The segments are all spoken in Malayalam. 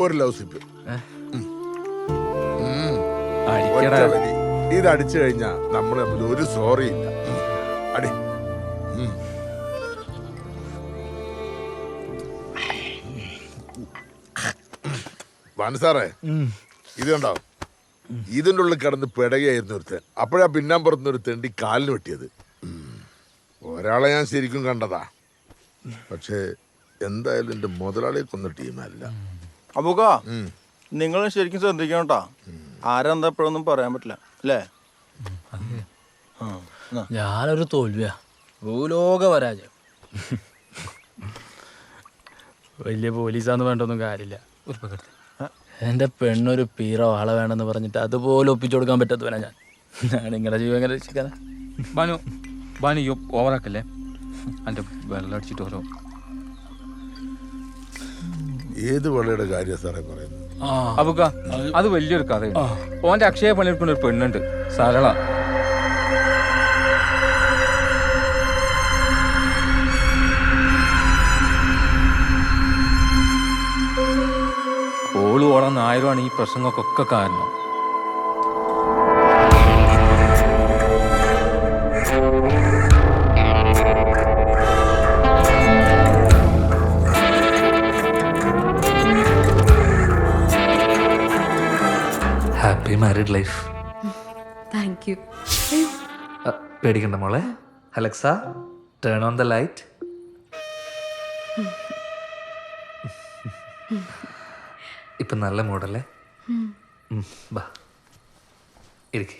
ഒരു ലവ് സിപ്പ് അടിക്കടാ. ഇത് അടിച്ചു കഴിഞ്ഞാ നമ്മൾ തമ്മിൽ ഒരു സോറി ഇല്ല. ഉം. അടി. ഉം. വാണി സാറേ ഇത് കണ്ടോ? ഇതിന്റെ ഉള്ളിൽ കിടന്ന് പിടകയായിരുന്നു ഒരുത്തൻ. അപ്പോഴാ പിന്നാൻ പുറത്തുനിന്ന് ഒരു തെണ്ടി കാലിന് വെട്ടിയത്. ഉം. ഒരാളെ ഞാൻ ശരിക്കും കണ്ടതാ. പക്ഷേ എന്തായാലും എന്റെ മുതലാളിയെ കൊന്ന ടീമല്ല അബൂക്ക നിങ്ങൾ ശരിക്കും ശ്രദ്ധിക്കണം കേട്ടോ ആരെന്താ എപ്പോഴൊന്നും പറയാൻ പറ്റില്ല അല്ലേ. ഞാനൊരു തോൽവിയാ. ഭൂലോക പരാജയം. വലിയ പോലീസാന്ന് വേണ്ടൊന്നും കാര്യമില്ല. എന്റെ പെണ്ണൊരു പീറ വാള വേണമെന്ന് പറഞ്ഞിട്ട് അതുപോലെ ഒപ്പിച്ചു കൊടുക്കാൻ പറ്റാത്തവനാ ഞാൻ. ഞാൻ നിങ്ങളുടെ ജീവൻ എങ്ങനെ രക്ഷിക്കാനാ ബാനു ബാനു ഓവറാക്കല്ലേ എന്റെ വെള്ളം അടിച്ചിട്ട് ഓരോ ഏത് വെള്ളയുടെ കാര്യം സാറേ പറയുന്നത്? ആ. അബുക്ക അത് വലിയൊരു കഥയാണ്. ഓന്റെ അക്ഷയ പണിയെടുക്കുന്ന ഒരു പെണ്ണുണ്ട് സരള. ഓൾ ഓളം നായരുമാണ് ഈ പ്രശ്നങ്ങൾക്കൊക്കെ കാരണം. മാരീഡ് ലൈഫ് താങ്ക് യു പേടിക്കണ്ട മോളെ. Alexa turn on the light ഇപ്പൊ നല്ല മൂടല്ലേ ബാ. ഇരിക്കേ.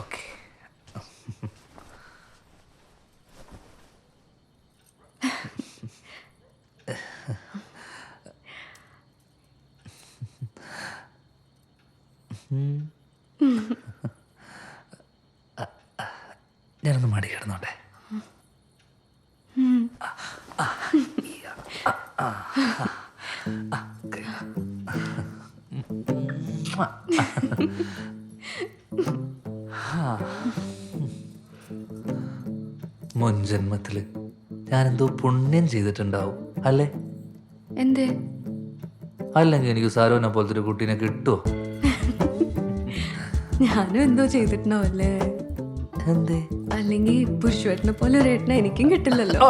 ഓക്കെ. ഞാനെന്തോ പുണ്യം ചെയ്തിട്ടുണ്ടാവും. അല്ലേ? എന്തേ? അല്ലെങ്കിൽ എനിക്ക് സാരോനെ പോലത്തെ ഒരു കുട്ടീനെ കിട്ടുമോ ഞാനും എന്തോ ചെയ്തിട്ടുണ്ടാവല്ലേ? എന്തേ? അല്ലെങ്കിൽ പുഷ്പേട്ടനെ പോലെ ഒരു ഏട്ടനെ എനിക്കും കിട്ടില്ലല്ലോ.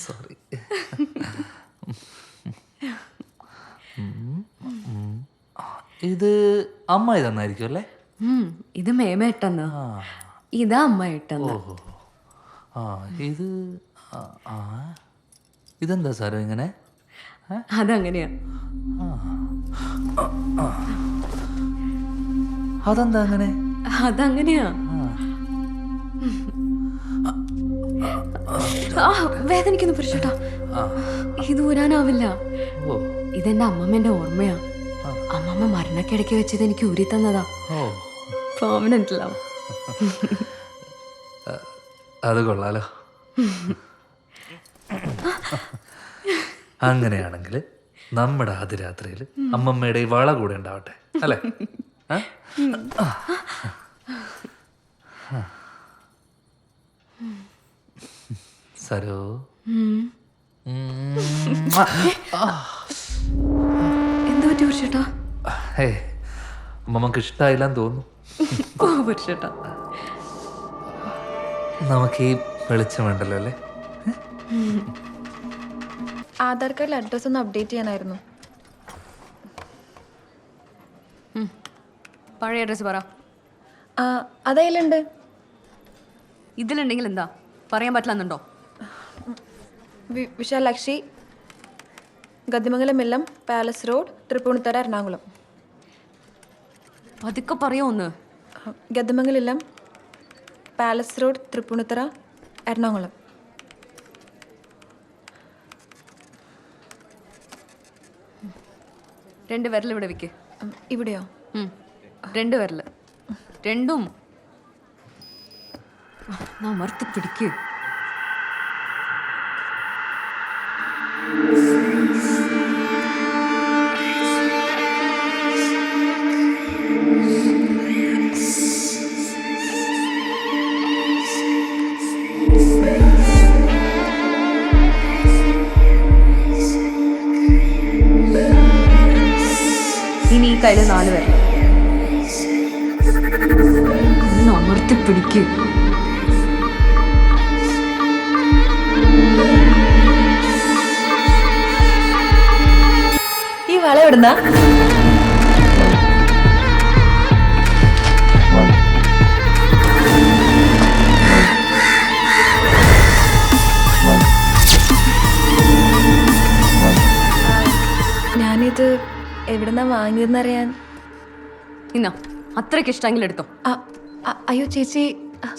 സോറി ഇത് അമ്മ ഇതന്നായിരിക്കും അല്ലേ? ഇത് മേമേട്ടന്ന്. ഇതാ അമ്മ ഏട്ടെന്ന് ഓഹോ. ആ ഇത് ആ, ഇതെന്താ സാറേ ഇങ്ങനെ? അതങ്ങനെയാ. അതെന്താ അങ്ങനെ? അതങ്ങനെയാ. ആ. വേദനിക്കുന്നു പുരുഷട്ടാ. ഇത് ഊരാനാവില്ല. ഇതെന്റെ അമ്മമ്മന്റെ ഓർമ്മയാ. അമ്മമ്മ മരണക്കിടയ്ക്ക് വെച്ചത് എനിക്ക് ഊരി തന്നതാ പെർമനന്റ് ലവ് അത് കൊള്ളാലോ. അങ്ങനെയാണെങ്കിൽ നമ്മുടെ ആദ്യ രാത്രിയിൽ അമ്മമ്മയുടെ ഈ വള കൂടെ ഉണ്ടാവട്ടെ അല്ലേ? സരോ. എന്ത് പറ്റി പുരുഷേട്ടാ? ഹേ അമ്മമ്മക്ക് ഇഷ്ടമായില്ലെന്ന് തോന്നുന്നു. ഓ പുരുഷേട്ടാ. നമുക്ക് ഈ വെളിച്ചം വേണ്ടല്ലോ അല്ലേ? ആധാർ കാർഡിൽ അഡ്രസ് ഒന്ന് അപ്ഡേറ്റ് ചെയ്യാനായിരുന്നു. പഴയ അഡ്രസ് പറ. ആ, അതതിലുണ്ട് ഇതിലുണ്ടെങ്കിൽ എന്താ? പറയാൻ പറ്റില്ലെന്നുണ്ടോ? വി- വിശാലാക്ഷി ഗതിമംഗലം മില്ലം പാലസ് റോഡ് തൃപ്പൂണിത്തറ എറണാകുളം. പതുക്കെ പറയോ ഒന്ന്? Gathimangalam Illam palace road Tripunithura Ernakulam. രണ്ട് വിരൽ ഇവിടെ വെക്ക്. ഉം, ഇവിടെയോ? രണ്ട് വിരൽ രണ്ടും. നാ മറുത്ത് പിടിക്ക്. കയ്യിൽ നാല് പേര്. അമർത്തി പിടിക്കും. ഈ വള എവിടുന്നാ? ഞാനിത് എവിടുന്നാ വാങ്ങിയതെന്നറിയാൻ? ഇന്നോ അത്രയ്ക്ക് ഇഷ്ടമെങ്കിൽ എടുത്തോ. അയ്യോ ചേച്ചി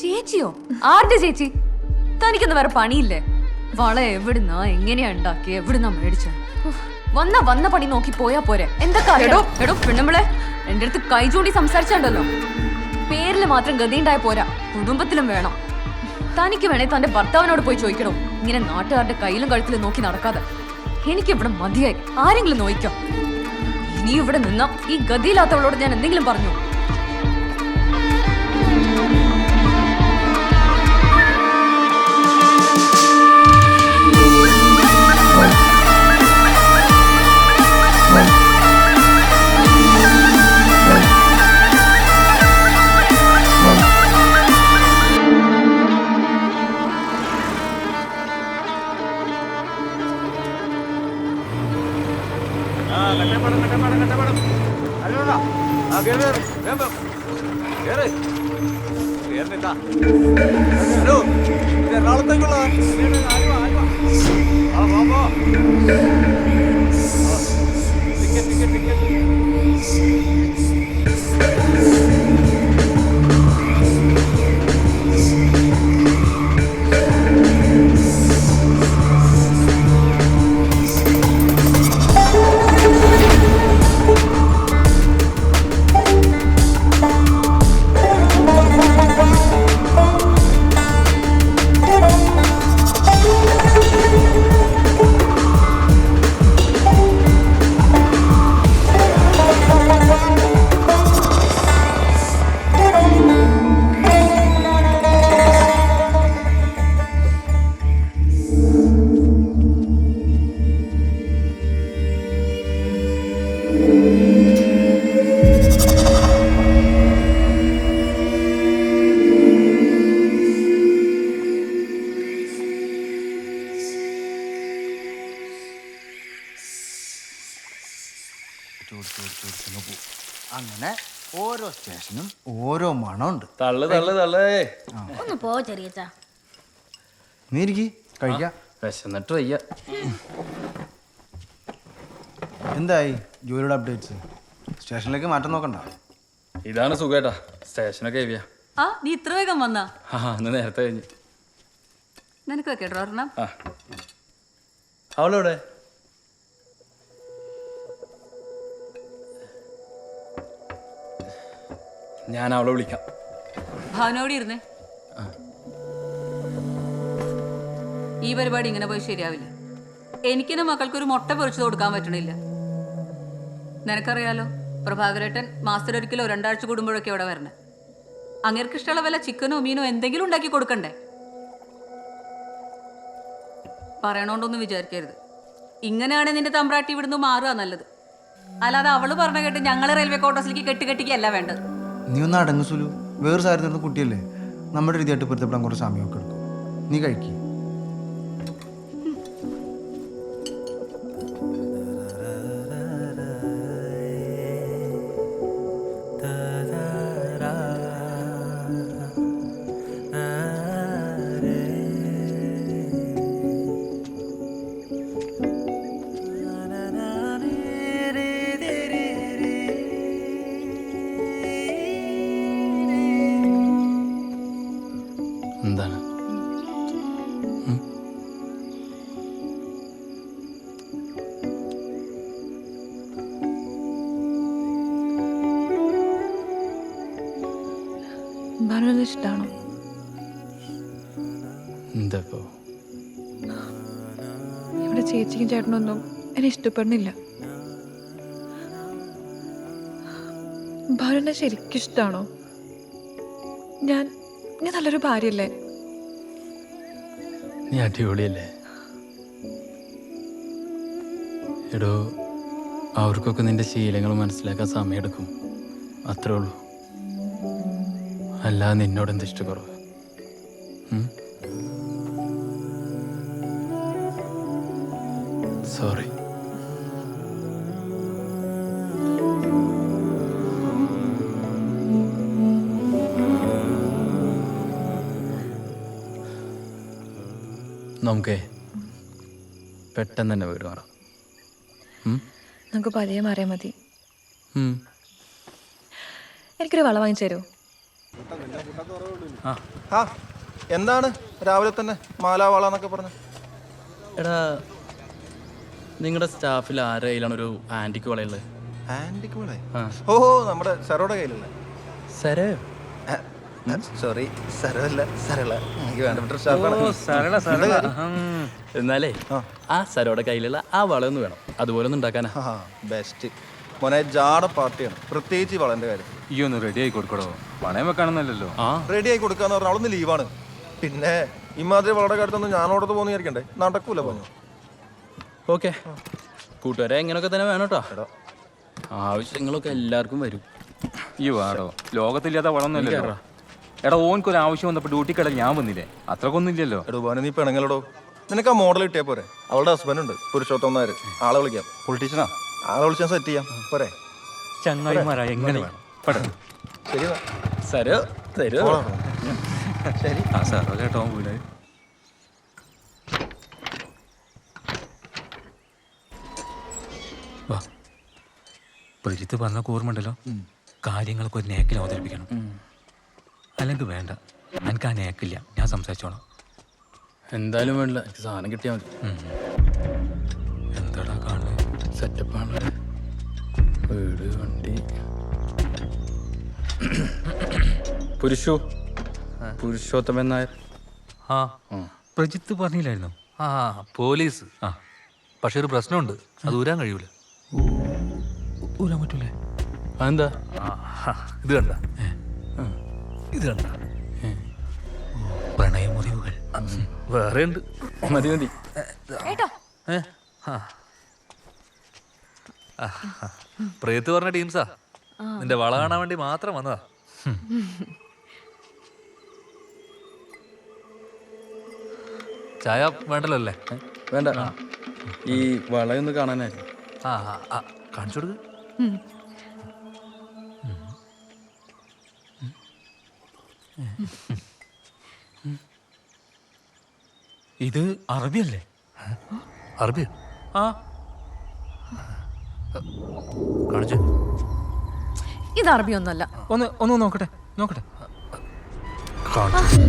ചേച്ചിയോ? ആരുടെ ചേച്ചി? തനിക്കൊന്നും വേറെ പണിയില്ലേ? വള എവിടുന്നാ എങ്ങനെയാ ഉണ്ടാക്കി എവിടുന്നാ മേടിച്ച? വന്ന വന്ന പണി നോക്കി പോയാ പോരെ. എന്തൊക്കെ എടോ. എടോ പെണ്ണുമ്പളെ എന്റെ അടുത്ത് കൈ ചൂണ്ടി സംസാരിച്ചാണ്ടല്ലോ. പേരിൽ മാത്രം ഗതിയുണ്ടായ പോരാ. കുടുംബത്തിലും വേണം. തനിക്ക് വേണേ തന്റെ ഭർത്താവിനോട് പോയി ചോദിക്കണോ? ഇങ്ങനെ നാട്ടുകാരുടെ കയ്യിലും കഴുത്തിലും നോക്കി നടക്കാതെ. എനിക്ക് ഇവിടെ മതിയായി. ആരെങ്കിലും നോയിക്കോ? ഇനി ഇവിടെ നിന്ന? ഈ ഗതിയില്ലാത്തവളോട് ഞാൻ എന്തെങ്കിലും പറഞ്ഞു? തള്ളു തള്ളു തള്ളേ. ഒന്ന് പോ ചെറിയച്ചാ. നീ ഇരിക്കി കഴിക്കാം വിശന്നിട്ട് വയ്യ. എന്തായി ജോലിയുടെ അപ്ഡേറ്റ്സ് സ്റ്റേഷനിലേക്ക് മാറ്റം നോക്കണ്ട. ഇതാണ് സുഖേട്ടാ. സ്റ്റേഷനൊക്കെ ഹെവിയാ. ആ നീ ഇത്ര വേഗം വന്നാ? ആ ഇന്ന് നേരത്തെ കഴിഞ്ഞു നിനക്ക് വെക്കട്ടോ ഒരെണ്ണം? ആ. അവളെവിടെ? ഞാൻ അവളെ വിളിക്കാം. ഭാവനോട് ഇരുന്നേ. ഈ പരിപാടി ഇങ്ങനെ പോയി ശരിയാവില്ല. എനിക്കെന്റെ മക്കൾക്കൊരു മുട്ട പൊരിച്ചു കൊടുക്കാൻ പറ്റണില്ല. നിനക്കറിയാലോ പ്രഭാകരേട്ടൻ മാസ്റ്റർ ഒരിക്കലോ രണ്ടാഴ്ച കൂടുമ്പോഴൊക്കെ ഇവിടെ വരണേ. അങ്ങേർക്ക് ഇഷ്ടമുള്ള വല്ല ചിക്കനോ മീനോ എന്തെങ്കിലും ഉണ്ടാക്കി കൊടുക്കണ്ടേ? പറയണോണ്ടൊന്നും വിചാരിക്കരുത്. ഇങ്ങനെയാണ് നിന്റെ തമ്പ്രാട്ടി ഇവിടുന്ന് മാറുക നല്ലത്. അല്ലാതെ അവൾ പറഞ്ഞ കേട്ട് ഞങ്ങളെ റെയിൽവേ ക്വാർട്ടേഴ്സിലേക്ക് കെട്ടിക്കെട്ടിക്കല്ല വേണ്ടത്. നീ ഒന്ന് അടങ്ങു സുലു. വേറെ സാരത്തിൽ കുട്ടിയല്ലേ? നമ്മുടെ രീതിയായിട്ട് പൊരുത്തപ്പെടാൻ കുറച്ച് സമയമൊക്കെ എടുക്കും. നീ കഴിക്കും. ചേച്ചിക്കും ചേട്ടനൊന്നും എന്നെ ഇഷ്ടപ്പെടുന്നില്ല. ഭാര്യനെ ശരിക്കും ഇഷ്ടമാണോ ഞാൻ ഞാൻ നല്ലൊരു ഭാര്യയല്ലേ? നീ അടിപൊളിയല്ലേ? എടോ അവർക്കൊക്കെ നിന്റെ ശീലങ്ങൾ മനസ്സിലാക്കാൻ സമയമെടുക്കും അത്രേ ഉള്ളൂ. അല്ലാതെ നിന്നോട് എന്ത് ഇഷ്ടക്കുറവ്? പെട്ടെന്ന് തന്നെ വീട് മാറാം? നമുക്ക് പതിയെ മാറിയാൽ മതി. എനിക്കൊരു വള വാങ്ങിച്ചു തരുമോ ആ. എന്താണ് രാവിലെ തന്നെ മാലാവാള എന്നൊക്കെ പറഞ്ഞു? എടാ നിങ്ങളുടെ സ്റ്റാഫിൽ ആരുടെ കയ്യിലാണ് ഒരു ആന്റിക്ക് വളയുള്ളത് ആന്റിക്ക് വള. ഓ നമ്മുടെ സരോടെ കയ്യിലല്ലേ? സരേ സോറി സരളല്ല സരള. എനിക്ക് വേണ്ടപ്പെട്ട സരള എന്നാലേ ആ. സരോടെ കയ്യിലുള്ള ആ വളയൊന്ന് വേണം. അതുപോലെ ഒന്ന് ഉണ്ടാക്കാനാ ബെസ്റ്റ് മോനെ ജാട പാർട്ടിയാണ്. പ്രത്യേകിച്ച് വളന്റെ കാര്യം. ഈ ഒന്ന് റെഡി ആയി കൊടുക്കടോ. പണയം വെക്കാണെന്നല്ലോ ആ. റെഡി ആയി കൊടുക്കാന്ന് പറഞ്ഞാൽ അവളൊന്ന് ലീവാണ് പിന്നെ ഇമാതിരി വളരെ കാര്യത്തൊന്നും ഞാനോടത്ത് പോകുന്ന വിചാരിക്കണ്ടേ? നടക്കൂല പറഞ്ഞു ഓക്കെ. കൂട്ടുകാരെ എങ്ങനെയൊക്കെ തന്നെ വേണം കേട്ടോ. ആവശ്യങ്ങളൊക്കെ എല്ലാവർക്കും വരും. ഈ വാടോ. ലോകത്തില്ലാത്ത വളമൊന്നുമില്ലല്ലോ. എടാ ഓൻക്കൊരു ആവശ്യം വന്നപ്പോ ഡ്യൂട്ടി കടൽ ഞാൻ വന്നില്ലേ? അത്രക്കൊന്നും ഇല്ലല്ലോ എടോ ഭവന നീ പെണങ്ങളടോ നിനക്ക് ആ മോഡൽ കിട്ടിയാ പോരെ. അവളുടെ ഹസ്ബൻഡ് ഉണ്ട് പുരുഷോത്തം നായർ ആളെ വിളിക്കാം. പൊളിറ്റീഷ്യനാ? ആളെ വിളിച്ചാൽ സെറ്റ് ചെയ്യാം. പോരെ. ചങ്ങായിമാരാ എങ്ങനെ വേണം? പെട്ടെന്ന് ശരി എന്നാ. സരോ തരോ. ശരി. ആ സാർ കേട്ടോ വീട് വാ. പരിത്ത് പറഞ്ഞ ഓർമ്മണ്ടല്ലോ കാര്യങ്ങളൊക്കെ ഒരു നേക്കിൽ അവതരിപ്പിക്കണം. അല്ലെങ്കിൽ വേണ്ട. എനിക്ക് ആ നേക്കില്ല ഞാൻ സംസാരിച്ചോളാം. എന്തായാലും വേണ്ട. എനിക്ക് സാധനം കിട്ടിയാൽ മതി. എന്താടാ കാണുന്നത് സെറ്റപ്പാണ് വീട് വണ്ടി. പുരുഷു. പുരുഷോത്തമൻ നായർ. ആ പ്രജിത്ത് പറഞ്ഞില്ലായിരുന്നു? ആ പോലീസ്. ആ. പക്ഷെ ഒരു പ്രശ്നമുണ്ട്. അത് ഊരാൻ കഴിയൂല. ഊരാൻ പറ്റൂലേ? അതെന്താ? ഇത് കണ്ട. ഇത് കണ്ട പ്രണയമുറിവുകൾ. വേറെ ഉണ്ട്. മതി മതി. പ്രേത്ത് പറഞ്ഞ ടീംസാ. നിന്റെ വള കാണാൻ വേണ്ടി മാത്രം വന്നതാ. ചായ വേണ്ടല്ലോ അല്ലേ? വേണ്ട. ഈ വളയൊന്ന് കാണാനായിരുന്നു. ആ കാണിച്ചു കൊടുക്ക്. ഇത് അറബിയല്ലേ? അറബി ആ. കാണിച്ചു. ഇത് അറബിയൊന്നുമല്ല. ഒന്ന് ഒന്ന് നോക്കട്ടെ നോക്കട്ടെ. കാണിച്ചു.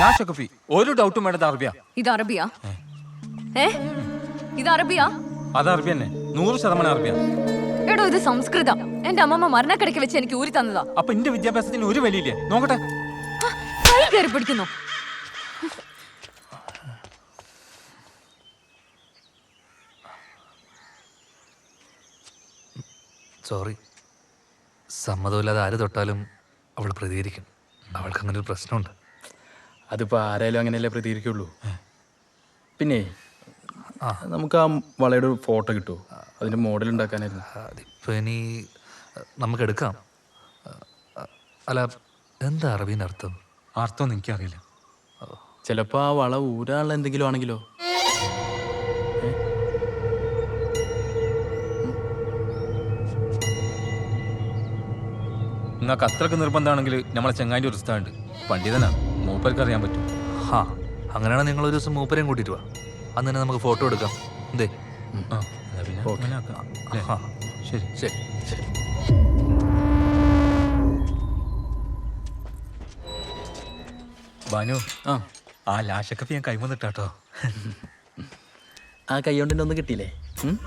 ഞാൻ ഷക്കഫി ഒരു ഡൗട്ടും വേണ്ടത് അറബിയ. ഇത് അറബിയാ? ഏ. ഇത് അറബിയാ? അത് അറബി തന്നെ നൂറ് ശതമാനം അറബിയ. എടോ ഇത് സംസ്കൃതം. എന്റെ അമ്മമ്മ മരണക്കിടയ്ക്ക് വെച്ച് എനിക്ക് ഊരി തന്നതാ. അപ്പൊ എന്റെ വിദ്യാഭ്യാസത്തിന് ഒരു വിലയില്ലേ? നോക്കട്ടെ. കൈ കയറി പിടിക്കുന്നു. സോറി. സമ്മതമില്ലാതെ ആര് തൊട്ടാലും അവൾ പ്രതികരിക്കും. അവൾക്ക് അങ്ങനെ ഒരു പ്രശ്നമുണ്ട്. അതിപ്പോൾ ആരായാലും അങ്ങനെയല്ലേ പ്രതികരിക്കുള്ളൂ? പിന്നെ നമുക്ക് ആ വളയുടെ ഒരു ഫോട്ടോ കിട്ടുമോ അതിന്റെ മോഡൽ ഉണ്ടാക്കാനായിരുന്നു. അതിപ്പോൾ ഇനി നമുക്ക് എടുക്കാം അല്ല എന്താ അറബീന്റെ അർത്ഥം? അർത്ഥം എനിക്കറിയില്ല. ചിലപ്പോൾ ആ വള ഊരാനുള്ള എന്തെങ്കിലും ആണെങ്കിലോ? നിങ്ങൾക്ക് അത്രയ്ക്ക് നിർബന്ധമാണെങ്കിൽ നമ്മളെ ചെങ്ങാന്റെ ഒരു ഉസ്താദുണ്ട് പണ്ഡിതനാണ്. മൂപ്പർക്ക് അറിയാൻ പറ്റും. ഹാ അങ്ങനെയാണെങ്കിൽ നിങ്ങൾ ഒരു ദിവസം മൂപ്പരെയും കൂട്ടിയിട്ട് വാ. അന്ന് തന്നെ നമുക്ക് ഫോട്ടോ എടുക്കാം. എന്തേ ആ എന്നാ പിന്നെ അങ്ങനെ ആക്കാം. അല്ലേ? ഹാ ശരി ശരി ശരി. ബാനു ആ. ആ ലാശക്കപ്പി ഞാൻ കൈമന്നിട്ടാട്ടോ. ആ കൈ കൊണ്ട് ഒന്നും കിട്ടിയില്ലേ? ഉം?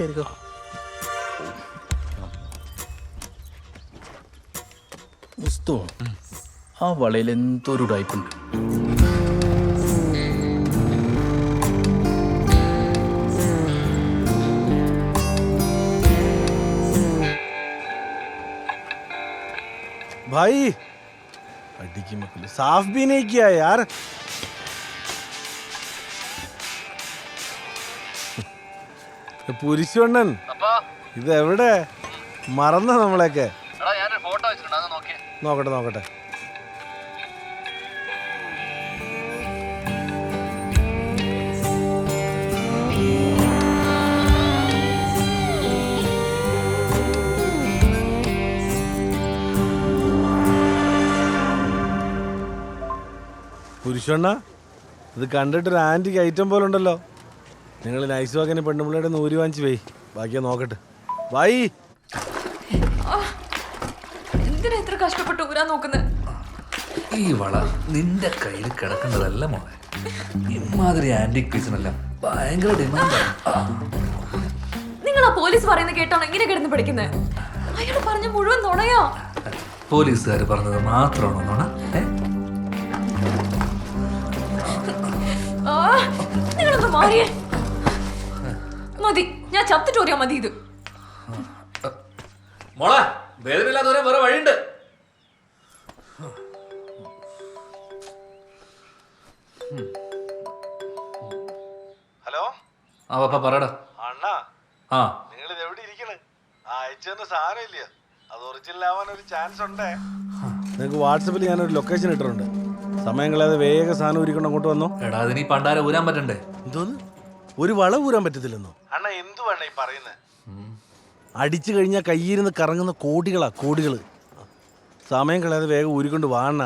കേറിക്കോ. മുസ്തു ആ വളയിൽ എന്തോ ഒരു ടൈപ്പുണ്ട് भाई अड्डी की मकल साफ भी नहीं किया यार പുരിശണ്ണൻ ഇത് എവിടെ മറന്ന നമ്മളെയൊക്കെ നോക്കട്ടെ നോക്കട്ടെ പുരുഷണ്ണ ഇത് കണ്ടിട്ട് ഒരു ആന്റിക്ക് ഐറ്റം പോലെ ഉണ്ടല്ലോ നിങ്ങൾ നൈസ് വാക്കിന് പെണ്ണുമ്പിള്ളയുടെ നൂരി വാങ്ങിച്ച് പോയി. ബാക്കിയാ നോക്കട്ടെ. വൈ എന്തിനാ ഇത്ര കഷ്ടപ്പെട്ട് ഊരാൻ നോക്കുന്നത് ഈ വള നിന്റെ കയ്യിൽ കിടക്കേണ്ടതല്ല മോളെ. ഇമാതിരി ആന്റിക് പീസിനെല്ലാം ഭയങ്കര ഡിമാൻഡാണ് നിങ്ങൾ ആ. പോലീസ് പറയുന്നത് കേട്ടാണ് ഇങ്ങനെ കിടന്ന് പഠിക്കുന്നത് അയാൾ പറഞ്ഞ മുഴുവൻ നുണയാ. പോലീസുകാർ പറഞ്ഞത് മാത്രമാണോ നോണ? ഏ? നിങ്ങളൊന്ന് മാറിയേ. മതി ഞാൻ ചത്തിട്ടോറിയാ മതി ഇത്. മോളെ വേദനയില്ലാത്തവരെ വേറെ വഴിയുണ്ട്. ഹലോ? ആ പപ്പ പറയടാ. അണ്ണാ ആ. നിങ്ങൾ ഇത് എവിടെ ഇരിക്കണ്? അയച്ചെന്ന സാധനം ഇല്ല അത് ഒറിജിനൽ ആവാൻ ഒരു ചാൻസ് ഉണ്ടേ. നിങ്ങൾക്ക് വാട്സപ്പിൽ ഞാനൊരു ലൊക്കേഷൻ ഇട്ടിട്ടുണ്ട്. സമയം കളയാതെ വേഗം സാധനം ഉരുക്കൊണ്ട് അങ്ങോട്ട് വന്നോ. എടാ അതിന് ഈ പണ്ടാര ഊരാൻ പറ്റണ്ടേ? എന്തോന്ന്? ഒരു വള ഊരാൻ പറ്റത്തില്ലെന്നോ? അണ്ണ എന്തു വേണ ഈ പറയുന്നത് അടിച്ചു കഴിഞ്ഞാൽ കയ്യിരുന്ന് കറങ്ങുന്ന കോടികളാ കോടികൾ സമയം കളയാതെ വേഗം ഊരിക്കൊണ്ട് വാണ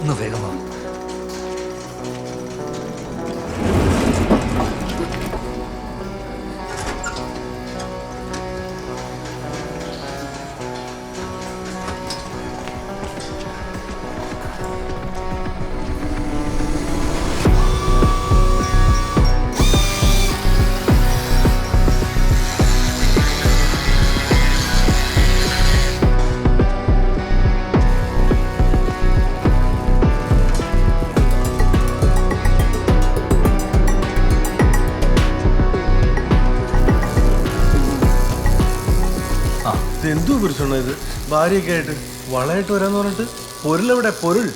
ഒന്ന് വേഗം വാ എന്തോ പുരുഷണ ഇത്? ഭാര്യയൊക്കെ ആയിട്ട് വളയായിട്ട് വരാന്ന് പറഞ്ഞിട്ട് പൊരുളെവിടെ പൊരുൾ.